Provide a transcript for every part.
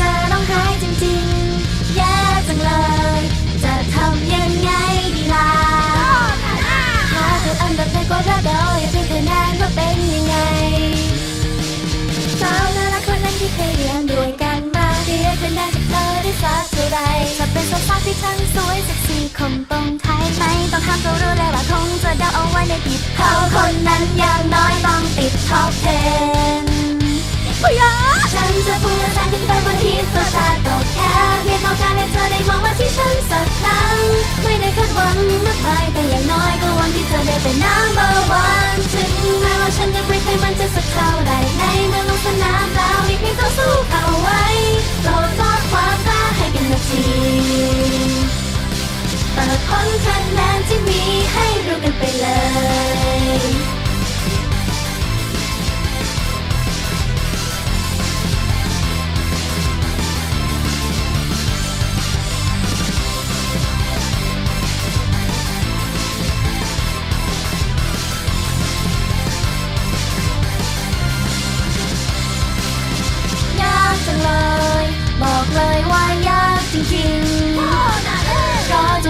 จะร้องไห้จริงๆ แย่จังเลย จะทำยังไงดีล่ะถ้าเกิดอันดับในกระโดดอย่าเพียงแต่นานว่าเป็นยังไงสาวน่ารักคนนั้นที่เคยเรียนด้วยกันมาเรียกกันได้จากเธอได้สักเท่าไรถ้าเป็นสาวที่ช่างสวยเซ็กซี่คงต้องไทยไหมต้องห้ามก็รู้เลยว่าคงจะเดาเอาไว้ในผิดเขาคนนั้นย่าง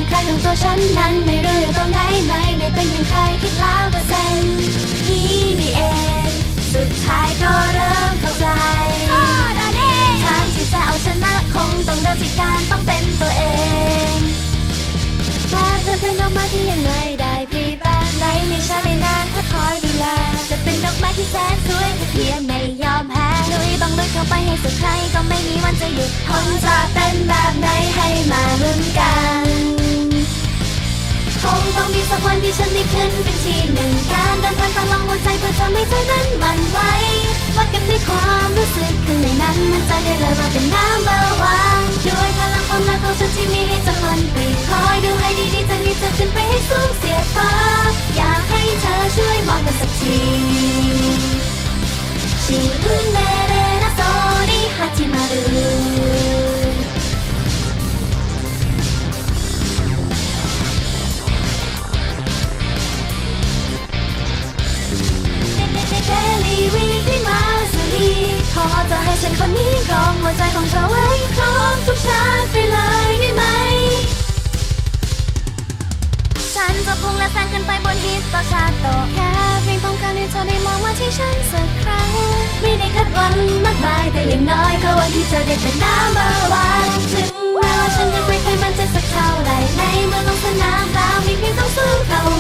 ใครของตัวฉันนั้นไม่รู้อยู่ตรงไหนไม่ได้เป็นอย่างใครคิดแล้วเปอร์เซ็นต์นี่นี่เองสุดท้ายก็เริ่มเข้าใจทางที่จะเอาชนะคงต้องเริ่มที่การต้องเป็นตัวเองแม้เธอเป็นดอกไม้ที่ยังไงได้พรีแบงในไม่ช้าไม่นานถ้าคอยดูแลจะเป็นดอกไม้ที่แสนสวยแต่เพียงไม่ยอมแพ้ลุยต้องลุยเข้าไปให้สุดใครก็ไม่มีวันจะหยุดคงจะเป็นแบบ วันที่ฉันได้ขึ้นเป็นที่หนึ่งการเดินทางตลองหัวใจเพื่อทำให้ใจนั้นมันไหววัดกันด้วยความรู้สึกข้างในนั้นมันใจได้เลยว่าเป็น number one ด้วยพลังความรักของฉันที่มีให้จนวันปีคอยดูให้ดีๆจะรีบจะขึ้นไปให้สูงเสียฟ้า อยากให้เธอช่วยมองกันสักทีชีวิต ฉันคนนี้ครองหัวใจของเธอไว้ครองทุกชาติไปเลยได้ไหม ฉันจะพุ่งและแซงขึ้นไปบนฮิตต่อชาโตแค่เพียงต้องการให้เธอได้มองมาที่ฉันสักครั้ง ไม่ได้คาดหวังมากมายแต่อย่างน้อยก็วันที่เธอได้เป็น number one ถึงแม้ว่าฉันยังไม่เคยมันใจะสักเท่าไหร่ในเมื่อลงสนามแล้วมีเพียงต้องสู้เขา